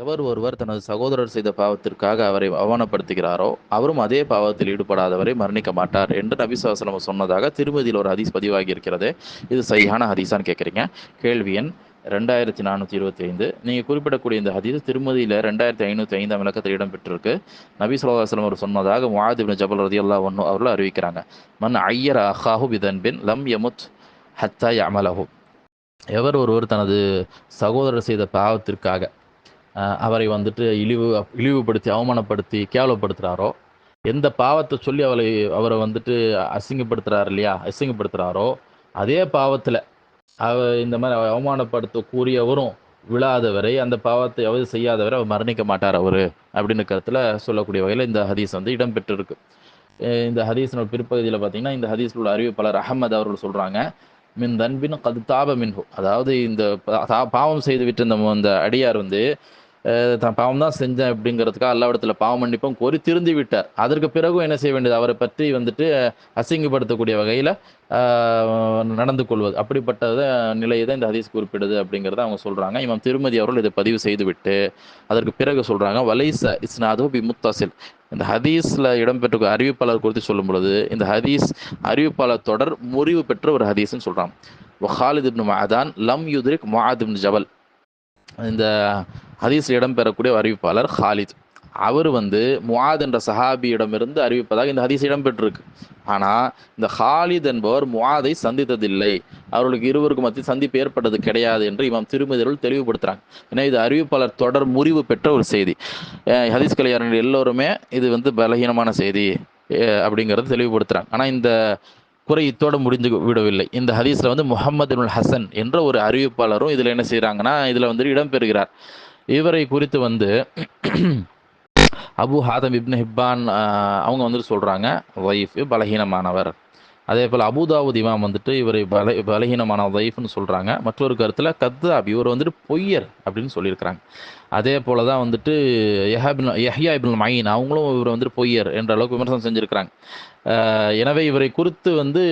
எவர் ஒருவர் தனது சகோதரர் செய்த பாவத்திற்காக அவரை அவமானப்படுத்துகிறாரோ அவரும் அதே பாவத்தில் ஈடுபடாதவரை மரணிக்க மாட்டார் என்று நபி சொன்னதாக திருமதியில் ஒரு ஹதீஸ் பதிவாகி இருக்கிறது இது சரியான ஹதீஸான்னு கேட்குறீங்க. கேள்வி எண் ரெண்டாயிரத்தி நானூற்றி இருபத்தி ஐந்து. நீங்கள் குறிப்பிடக்கூடிய இந்த ஹதீஸ் திருமதியில் ரெண்டாயிரத்தி ஐநூற்றி ஐந்தாம் இலக்கத்தில் இடம்பெற்றிருக்கு. நபி ஸல்லல்லாஹு அவர் சொன்னதாக முஆத் ஜபல் ஜபல் அல்லா ஒன்று அவர்கள் அறிவிக்கிறாங்க. மன் ஐயர் அஹாஹு பிதன்பின் லம் யமுத் ஹத்தா யமலஹு எவர் ஒருவர் தனது சகோதரர் செய்த பாவத்திற்காக அவரை வந்துட்டு இழிவு இழிவுபடுத்தி அவமானப்படுத்தி கேவலப்படுத்துகிறாரோ எந்த பாவத்தை சொல்லி அவளை அவரை வந்துட்டு அசிங்கப்படுத்துறாரு இல்லையா? அசிங்கப்படுத்துகிறாரோ அதே பாவத்தில் அவ இந்த மாதிரி அவமானப்படுத்த கூறியவரும் விழாதவரை அந்த பாவத்தை எவது செய்யாதவரை அவர் மரணிக்க மாட்டார் அவர் அப்படின்னு கருத்தில் சொல்லக்கூடிய வகையில் இந்த ஹதீஸ் வந்து இடம்பெற்றிருக்கு. இந்த ஹதீஸினோட பிற்பகுதியில் பார்த்தீங்கன்னா இந்த ஹதீஸில் உள்ள அறிவிப்பாளர் அகமது அவர்கள் சொல்கிறாங்க மின் தன்பின் கது தாப மின்ஹு. அதாவது இந்த பாவம் செய்து விட்டு இந்த மு- இந்த அடியார் வந்து தான் பாவம் தான் செஞ்சேன் அப்படிங்கிறதுக்காக அல்லாவிடத்தில் பாவம் மன்னிப்பும் கோரி திருந்தி விட்டார். அதற்கு பிறகும் என்ன செய்ய வேண்டியது? அவரை பற்றி வந்துட்டு அசிங்கப்படுத்தக்கூடிய வகையில் நடந்து கொள்வது. அப்படிப்பட்ட நிலையை தான் இந்த ஹதீஸ் குறிப்பிடுது அப்படிங்கிறத அவங்க சொல்கிறாங்க இவன் திருமதி அவர்கள் இதை பதிவு செய்துவிட்டு அதற்கு பிறகு சொல்கிறாங்க வலைச இஸ்னாது பி முத்தாசில் இந்த ஹதீஸில் இடம்பெற்ற அறிவிப்பாளர் குறித்து சொல்லும் பொழுது இந்த ஹதீஸ் அறிவிப்பாளர் தொடர் முறிவு பெற்ற ஒரு ஹதீஸ்ன்னு சொல்கிறான் வஹாலித் இப்னு லம் யுத்ரிக் முஆத் இப்னு ஜபல். இந்த ஹதீஸில் இடம்பெறக்கூடிய அறிவிப்பாளர் ஹாலித். அவர் வந்து முவாத் என்ற சஹாபியிடமிருந்து அறிவிப்பதாக இந்த ஹதீஸ் இடம்பெற்றிருக்கு. ஆனால் இந்த ஹாலித் என்பவர் முவாதை சந்தித்ததில்லை. அவர்களுக்கு இருவருக்கு மத்திய சந்திப்பு ஏற்பட்டது கிடையாது என்று இவன் திருமதியர்கள் தெளிவுபடுத்துகிறாங்க ஏன்னா இது அறிவிப்பாளர் தொடர் முறிவு பெற்ற ஒரு செய்தி. ஹதீஸ் கலைஞர்கள் எல்லோருமே இது வந்து பலகீனமான செய்தி அப்படிங்கிறது தெளிவுபடுத்துகிறாங்க ஆனால் இந்த குறை இத்தோடு முடிந்து விடவில்லை. இந்த ஹதீஸில் வந்து முகமது ஹசன் என்ற ஒரு அறிவிப்பாளரும் இதில் என்ன செய்கிறாங்கன்னா இதில் வந்து இடம்பெறுகிறார் இவரை குறித்து வந்து அபு ஹாதம் இப்னு ஹிப்பான் அவங்க வந்துட்டு சொல்கிறாங்க ஒய்ஃப் பலகீனமானவர். அதே போல் அபுதாவுத் இமாம் வந்துட்டு இவரை பல பலகீனமான ஒய்ஃப்னு சொல்கிறாங்க மற்றொரு கருத்தில் கத்தாப் இவர் வந்துட்டு பொய்யர் அப்படின்னு சொல்லியிருக்கிறாங்க. அதே போல தான் வந்துட்டு யஹாபின் யஹ்யா இபின் மயின் அவங்களும் இவர் வந்துட்டு பொய்யர் என்ற அளவுக்கு விமர்சனம் செஞ்சுருக்கிறாங்க. எனவே இவரை குறித்து வந்து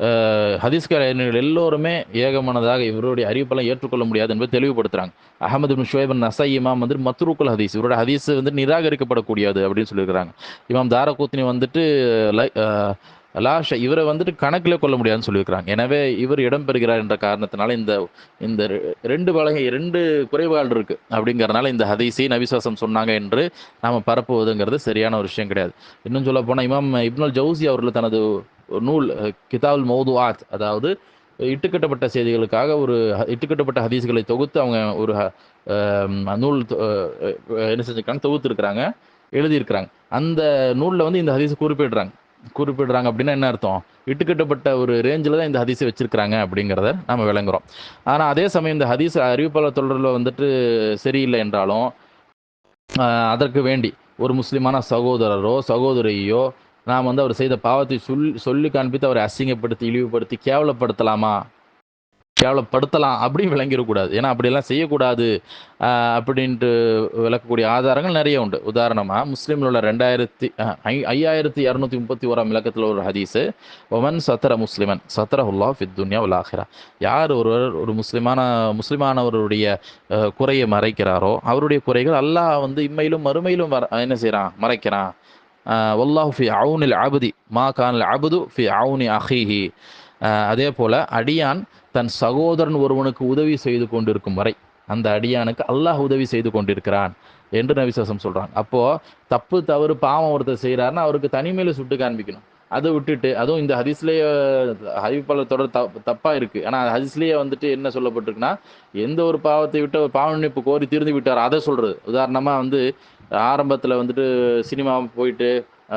ஆஹ், ஹதீஸ் எல்லோருமே ஏகமனதாக இவருடைய அறிவிப்பெல்லாம் ஏற்றுக்கொள்ள முடியாது என்பதை தெளிவுபடுத்துறாங்க. அகமது பின் ஷுவைப் நசை இமாம் வந்துட்டு மத்ரூக்குல் ஹதீஸ் இவரோட ஹதீஸ் வந்து நிராகரிக்கப்படக்கூடியது அப்படின்னு சொல்லியிருக்கிறாங்க. இமாம் தாரகூத்னி வந்துட்டு லை- லாஷ இவரை வந்துட்டு கணக்கில் கொள்ள முடியாதுன்னு சொல்லியிருக்கிறாங்க. எனவே இவர் இடம்பெறுகிறார் என்ற காரணத்தினால இந்த இந்த ரெ- ரெண்டு வழங்கை ரெண்டு குறைபாடு இருக்கு அப்படிங்கிறனால இந்த ஹதீஸை நபிசுவாசம் சொன்னாங்க என்று நாம் பரப்புவதுங்கிறது சரியான ஒரு விஷயம் கிடையாது. இன்னும் சொல்ல போனால் இமாம் இப்னுல் ஜவுசி அவர்கள் தனது நூல் கிதாப் கிதாபுல் மௌதுஆத் அதாவது இட்டுக்கட்டப்பட்ட செய்திகளுக்காக ஒரு இட்டுக்கட்டப்பட்ட ஹதீஸ்களை தொகுத்து அவங்க ஒரு நூல் என்ன செஞ்சிருக்காங்க? தொகுத்துருக்குறாங்க எழுதியிருக்கிறாங்க. அந்த நூலில் வந்து இந்த ஹதீஸ் குறிப்பிடுறாங்க. குறிப்பிடுறாங்க அப்படின்னா என்ன அர்த்தம்? இட்டுக்கட்டப்பட்ட ஒரு ரேஞ்சில் தான் இந்த ஹதீஸை வச்சுருக்கிறாங்க அப்படிங்கிறத நம்ம விளங்குறோம். ஆனால் அதே சமயம் இந்த ஹதீஸ் அறிவிப்பாளர் தொடரில் வந்துட்டு சரியில்லை என்றாலும் அதற்கு வேண்டி ஒரு முஸ்லிமான சகோதரரோ சகோதரியோ நாம் வந்து அவர் செய்த பாவத்தை சொல் சொல்லி காண்பித்து அவரை அசிங்கப்படுத்தி இழிவுபடுத்தி கேவலப்படுத்தலாமா? கேவலப்படுத்தலாம் அப்படின்னு விளங்கிடக்கூடாது. ஏன்னா அப்படியெல்லாம் செய்யக்கூடாது அப்படின்ட்டு விளக்கக்கூடிய ஆதாரங்கள் நிறைய உண்டு. உதாரணமாக முஸ்லீமில் உள்ள ரெண்டாயிரத்தி ஐ- ஐயாயிரத்தி இரநூத்தி முப்பத்தி ஓராம் விளக்கத்தில் ஒரு ஹதீஸு ஒமன் சத்தர முஸ்லிமன் சத்தரஹுல்லா ஃபித் துன்யா உல் ஆஹிரா யார் ஒருவர் ஒரு முஸ்லிமான முஸ்லிமானவருடைய குறையை மறைக்கிறாரோ அவருடைய குறைகள் அல்லாஹ் வந்து இம்மையிலும் மறுமையிலும் வர- என்ன செய்கிறான் மறைக்கிறான். வல்லாஹு ஃபி அவுனில் அபுதி மா கானில் அபுது ஃபி அவுனி அஹீஹி. அதே போல் அடியான் தன் சகோதரன் ஒருவனுக்கு உதவி செய்து கொண்டிருக்கும் வரை அந்த அடியானுக்கு அல்லாஹ் உதவி செய்து கொண்டிருக்கிறான் என்று நபிசாசம் சொல்கிறாங்க அப்போது தப்பு தவறு பாவம் ஒருத்தர் செய்கிறாருன்னா அவருக்கு தனிமையில் சுட்டு காண்பிக்கணும். அதை விட்டுட்டு அதுவும் இந்த ஹதீஸ்லேயே அறிவிப்பாளர் தொடர் தப் தப்பாக இருக்குது ஆனால் ஹதீஸ்லேயே வந்துட்டு என்ன சொல்லப்பட்டிருக்குன்னா எந்த ஒரு பாவத்தை விட்டு பாவ நினைப்பு கோரி திருந்து விட்டார் அதை சொல்கிறது உதாரணமாக வந்து ஆரம்பத்தில் வந்துட்டு சினிமா போயிட்டு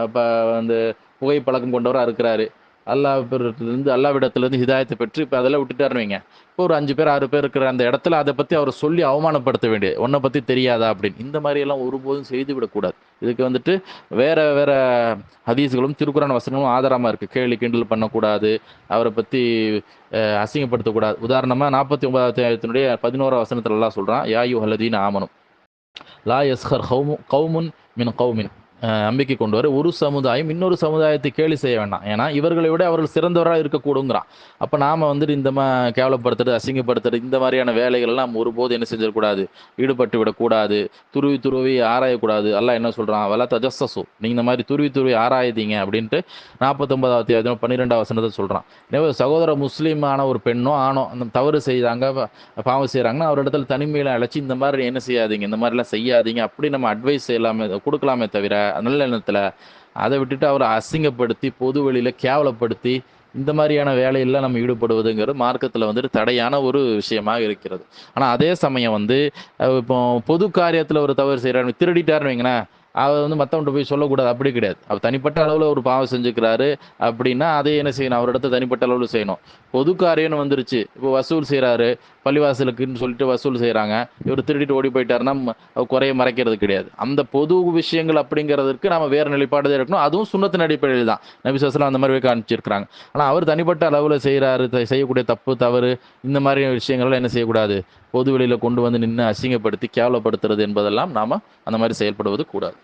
இப்போ அந்த புகைப்பழக்கம் கொண்டவராக இருக்கிறாரு. அல்லாஹ் இருந்து அல்லாவிடத்துலேருந்து ஹிதாயத்தை பெற்று இப்போ அதெல்லாம் விட்டுட்டாருன்னு வைங்க. இப்போ ஒரு அஞ்சு பேர் ஆறு பேர் இருக்கிற அந்த இடத்துல அதை பற்றி அவரை சொல்லி அவமானப்படுத்த வேண்டியது உன்னை பற்றி தெரியாதா அப்படின்னு. இந்த மாதிரியெல்லாம் ஒருபோதும் செய்து விடக்கூடாது. இதுக்கு வந்துட்டு வேற வேற ஹதீஸ்களும் திருக்குறான் வசனங்களும் ஆதாரமாக இருக்குது கேள்வி கிண்டல் பண்ணக்கூடாது. அவரை பற்றி அசிங்கப்படுத்தக்கூடாது. உதாரணமாக நாற்பத்தி ஒன்பதாவது பதினோரா வசனத்துல எல்லாம் சொல்கிறான் யாயு ஹலதீன் ஆமனும் لا يسخر قوم من قوم. நம்பிக்கை கொண்டு வர ஒரு சமுதாயம் இன்னொரு சமுதாயத்தை கேலி செய்ய வேண்டாம். ஏன்னா இவர்களை விட அவர்கள் சிறந்தவராக இருக்கக்கூடுங்கிறான். அப்போ நாம் வந்துட்டு இந்த மா கேவலப்படுத்துறது அசிங்கப்படுத்துறது இந்த மாதிரியான வேலைகள் நம்ம ஒருபோது என்ன செஞ்சிடக்கூடாது? ஈடுபட்டு விடக்கூடாது. துருவி துருவி ஆராயக்கூடாது. அல்ல என்ன சொல்கிறான் வல தஜஸ்ஸசு நீங்கள் இந்த மாதிரி துருவி துருவி ஆராயதீங்க அப்படின்ட்டு நாற்பத்தொன்பதாவது தேதி பன்னிரெண்டாவது வசனத்தை சொல்கிறான் எனவே சகோதர முஸ்லீமான ஒரு பெண்ணோ ஆணோ அந்த தவறு செய்தாங்க பாவம் செய்கிறாங்கன்னா அவர் இடத்துல தனிமையில் அழைச்சி இந்த மாதிரி என்ன செய்யாதீங்க இந்த மாதிரிலாம் செய்யாதீங்க அப்படி நம்ம அட்வைஸ் செய்யலாமே கொடுக்கலாமே தவிர நல்ல எண்ணத்தில் அதை விட்டுட்டு அவரை அசிங்கப்படுத்தி பொது வெளியில் கேவலப்படுத்தி இந்த மாதிரியான வேலையெல்லாம் நம்ம ஈடுபடுவதுங்கிறது மார்க்கத்தில் வந்துட்டு தடையான ஒரு விஷயமாக இருக்கிறது. ஆனால் அதே சமயம் வந்து இப்போ பொது காரியத்தில் ஒரு தவறு செய்கிறாரு திருடிட்டாருன்னு வைங்களேன். அதை வந்து மற்றவன்ட்ட போய் சொல்லக்கூடாது. அப்படி கிடையாது. அவர் தனிப்பட்ட அளவில் ஒரு பாவம் செஞ்சுக்கிறாரு அப்படின்னா அதை என்ன செய்யணும்? அவரிடத்த தனிப்பட்ட அளவில் செய்யணும். பொது காரியம்னு வந்துருச்சு. இப்போ வசூல் செய்கிறாரு பள்ளிவாசலுக்குன்னு சொல்லிட்டு வசூல் செய்கிறாங்க இவர் திருடிட்டு ஓடி போயிட்டாருன்னா குறைய மறைக்கிறது கிடையாது. அந்த பொது விஷயங்கள் அப்படிங்கிறதுக்கு நம்ம வேறு நிலைப்பாடு தான் இருக்கணும் அதுவும் சுண்ணத்தின் அடிப்படையில் தான். நபி அந்த மாதிரி காமிச்சிருக்கிறாங்க ஆனால் அவர் தனிப்பட்ட அளவில் செய்கிறாரு செய்யக்கூடிய தப்பு தவறு இந்த மாதிரி விஷயங்கள்லாம் என்ன செய்யக்கூடாது? பொது வெளியில் கொண்டு வந்து நின்று அசிங்கப்படுத்தி கேவலப்படுத்துறது என்பதெல்லாம் நாம் அந்த மாதிரி செயல்படுவது கூடாது.